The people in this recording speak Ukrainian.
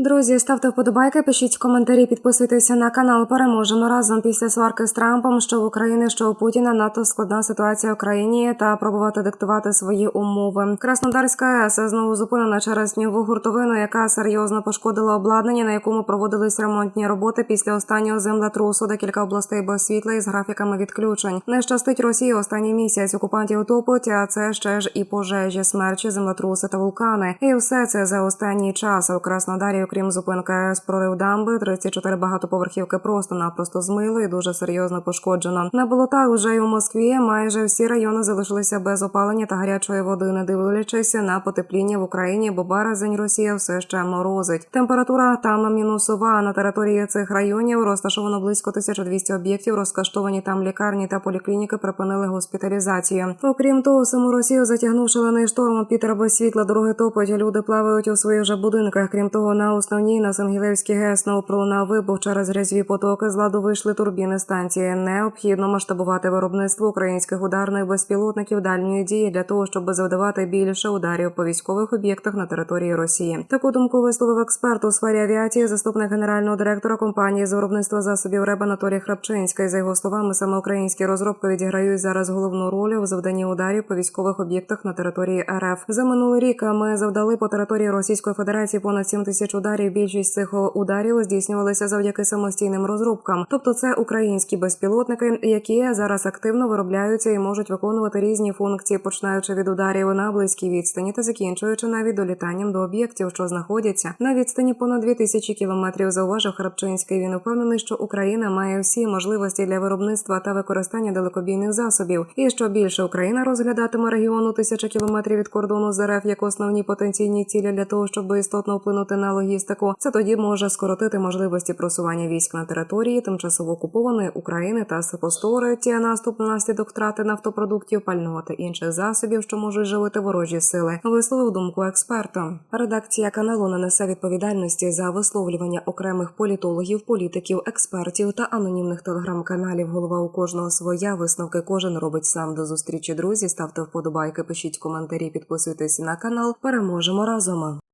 Друзі, ставте вподобайки, пишіть коментарі, підписуйтеся на канал. Переможемо разом після сварки з Трампом, що в Україні, що у Путіна надто складна ситуація в країні та пробувати диктувати свої умови. Краснодарська АЕС знову зупинена через ніву гуртовину, яка серйозно пошкодила обладнання, на якому проводились ремонтні роботи після останнього землетрусу. Декілька областей без світла із графіками відключень. Не щастить Росії останній місяць. Окупантів топить, а це ще ж і пожежі, смерчі, землетруси та вулкани. І все це за останній час у Краснодарі. Окрім зупинки АЕС прорив дамби, 34 багатоповерхівки просто-напросто змило і дуже серйозно пошкоджено. На болотах вже й у Москві майже всі райони залишилися без опалення та гарячої води, не дивлячись на потепління в Україні, бо березень Росія все ще морозить. Температура там мінусова. На території цих районів розташовано близько 1200 об'єктів. Розкаштовані там лікарні та поліклініки припинили госпіталізацію. Окрім того, саму Росію затягнув шалений шторм. Пітер без світла дороги топить. Люди плавають у своїх же будинках. Крім того, на основній на Сангілевській ГЕС знову пролунав вибух через грязьві потоки. З ладу вийшли турбіни станції. Необхідно масштабувати виробництво українських ударних безпілотників дальньої дії для того, щоб завдавати більше ударів по військових об'єктах на території Росії. Таку думку висловив експерт у сфері авіації, заступник генерального директора компанії з виробництва засобів РЕБ Анатолій Храпчинський. За його словами, саме українські розробки відіграють зараз головну роль у завданні ударів по військових об'єктах на території РФ. За минулий рік ми завдали по території Російської Федерації понад 7 тисяч ударів. Більшість цих ударів здійснювалися завдяки самостійним розробкам. Тобто, це українські безпілотники, які зараз активно виробляються і можуть виконувати різні функції, починаючи від ударів на близькій відстані та закінчуючи навіть долітанням до об'єктів, що знаходяться на відстані понад 2000 кілометрів. Зауважив Храпчинський. Він упевнений, що Україна має всі можливості для виробництва та використання далекобійних засобів, і що більше Україна розглядатиме регіону тисяча кілометрів від кордону з РФ як основні потенційні цілі для того, щоб істотно вплинути на логістику. Це тоді може скоротити можливості просування військ на території тимчасово окупованої України та спостерить наступ наслідок втрати нафтопродуктів, пального та інших засобів, що можуть живити ворожі сили. Висловив думку експерта. Редакція каналу не несе відповідальності за висловлювання окремих політологів, політиків, експертів та анонімних телеграм-каналів. Голова у кожного своя висновки кожен робить сам до зустрічі. Друзі, ставте вподобайки, пишіть коментарі, підписуйтесь на канал. Переможемо разом.